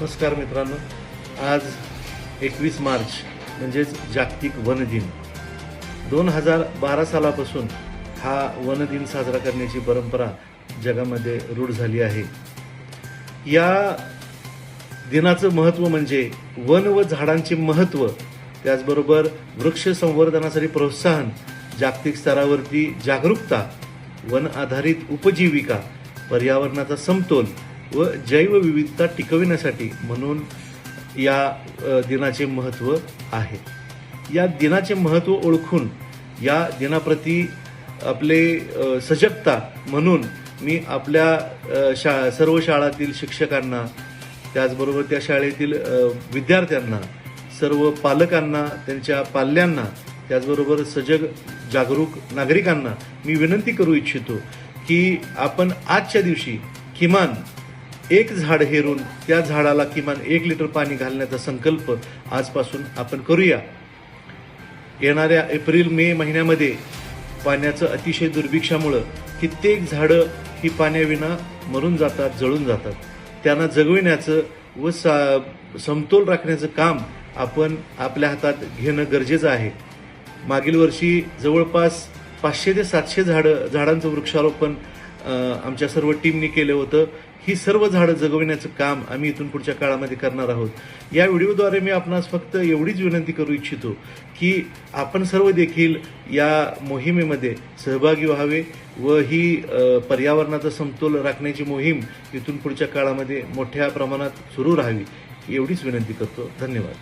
नमस्कार मित्रांनो. आज एकवीस मार्च म्हणजेच जागतिक वन दिन दोन हजार बारा सालापासून हा वन दिन साजरा करण्याची परंपरा जगामध्ये रूढ झाली आहे. या दिनाचं महत्त्व म्हणजे वन व झाडांचे महत्त्व त्याचबरोबर वृक्ष संवर्धनासाठी प्रोत्साहन जागतिक स्तरावरती जागरूकता वन आधारित उपजीविका पर्यावरणाचा समतोल व जैवविविधता टिकविण्यासाठी म्हणून या दिनाचे महत्त्व आहे. या दिनाचे महत्त्व ओळखून या दिनाप्रती आपले सजगता म्हणून मी आपल्या शा सर्व शाळातील शिक्षकांना त्याचबरोबर त्या शाळेतील विद्यार्थ्यांना सर्व पालकांना त्यांच्या पाल्यांना त्याचबरोबर सजग जागरूक नागरिकांना मी विनंती करू इच्छितो की आपण आजच्या दिवशी किमान एक झाड हेरून त्या झाडाला किमान एक लिटर पाणी घालण्याचा संकल्प आजपासून आपण करूया. येणाऱ्या एप्रिल मे महिन्यामध्ये पाण्याचं अतिशय दुर्भिक्षामुळं कित्येक झाडं ही पाण्याविना मरून जातात जळून जातात. त्यांना जगविण्याचं व सा समतोल राखण्याचं काम आपण आपल्या हातात घेणं गरजेचं आहे. मागील वर्षी जवळपास पाचशे ते सातशे झाडं झाडांचं वृक्षारोपण आमच्या सर्व टीमनी केलं होतं. ही सर्व झाडं जगविण्याचं काम आम्ही इथून पुढच्या काळामध्ये करणार आहोत. या व्हिडिओद्वारे मी आपणास फक्त एवढीच विनंती करू इच्छितो की आपण सर्व देखील या मोहिमेमध्ये सहभागी व्हावे व ही पर्यावरणाचा समतोल राखण्याची मोहीम इथून पुढच्या काळामध्ये मोठ्या प्रमाणात सुरू राहावी एवढीच विनंती करतो. धन्यवाद.